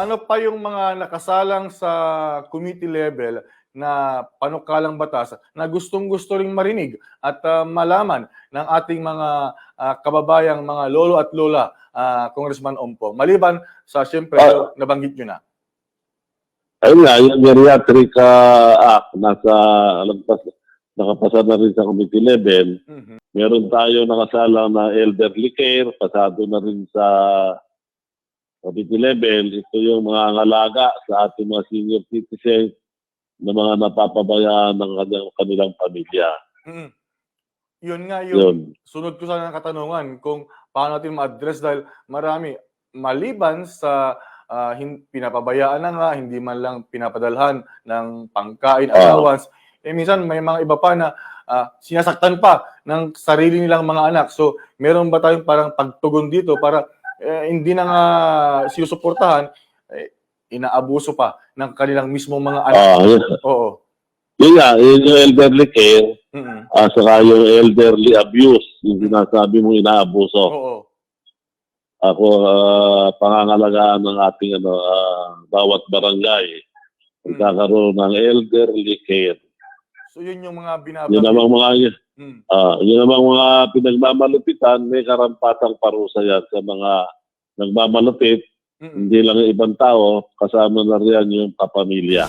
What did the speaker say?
Ano pa yung mga nakasalang sa committee level na panukalang batas na gustong-gusto ring marinig at ah, malaman ng ating mga ah, kababayang mga lolo at lola, ah, Congressman Ompo. Maliban sa siyempre Ah. nabanggit nyo na. Ayun nga, yung geriatric ah, act, nasa, lagpas, nakapasa na rin sa committee level. Mhm. Meron tayo nakasalang na elderly care, pasado na rin sa committee level. Ito yung mga ngalaga sa ating mga senior citizens na mga napapabayaan ng kanilang, kanilang pamilya. Mhm. Yun nga yung Yun. sunod ko sana ng katanungan kung paano natin ma-address dahil marami maliban sa ah, hin- pinapabayaan na nga, hindi man lang pinapadalhan ng pangkain, Ah. allowance, eh minsan may mga iba pa na ah, sinasaktan pa ng sarili nilang mga anak. So, meron ba tayong parang pagtugon dito para eh, hindi na nga sinusuportahan, eh, inaabuso pa ng kanilang mismong mga anak. Ah, yun. Oo. Yun nga, yun yung elderly care, Mm-mm. at saka yung elderly abuse, yung sinasabi mo inaabuso. Oo. Ako, ah, pangangalagaan ng ating ano, ah, bawat barangay, magkakaroon ng elderly care. So yun yung mga binabanggit. Yun namang mga hmm. uh, yun namang mga pinagmamalupitan, may karampatang parusa yan sa mga nagmamalupit. Mm-mm. Hindi lang ibang tao, kasama na riyan yung kapamilya.